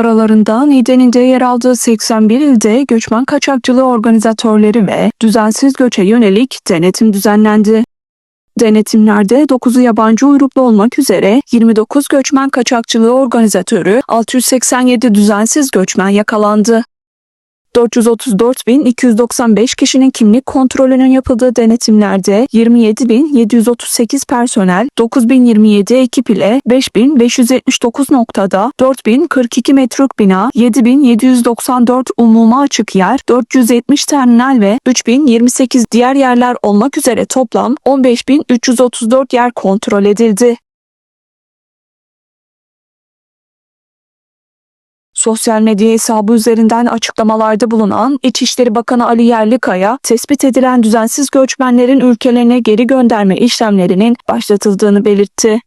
Aralarında Niğde'nin de yer aldığı 81 ilde göçmen kaçakçılığı organizatörleri ve düzensiz göçe yönelik denetim düzenlendi. Denetimlerde 9'u yabancı uyruklu olmak üzere 29 göçmen kaçakçılığı organizatörü, 687 düzensiz göçmen yakalandı. 434.295 kişinin kimlik kontrolünün yapıldığı denetimlerde 27.738 personel, 9.027 ekip ile 5.579 noktada 4.042 metruk bina, 7.794 umuma açık yer, 470 terminal ve 3.028 diğer yerler olmak üzere toplam 15.334 yer kontrol edildi. Sosyal medya hesabı üzerinden açıklamalarda bulunan İçişleri Bakanı Ali Yerlikaya, tespit edilen düzensiz göçmenlerin ülkelerine geri gönderme işlemlerinin başlatıldığını belirtti.